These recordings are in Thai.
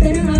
I don't know.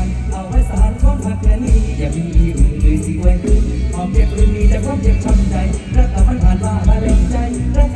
านเอาไว้สารความหักแค่นี้อย่ามีอื่นเลยสิไว้อื่นความเจ็บอื่นมีแต่ความเจ็บช้ำใจรักแต่มันผ่านมาละเล่นใจรัก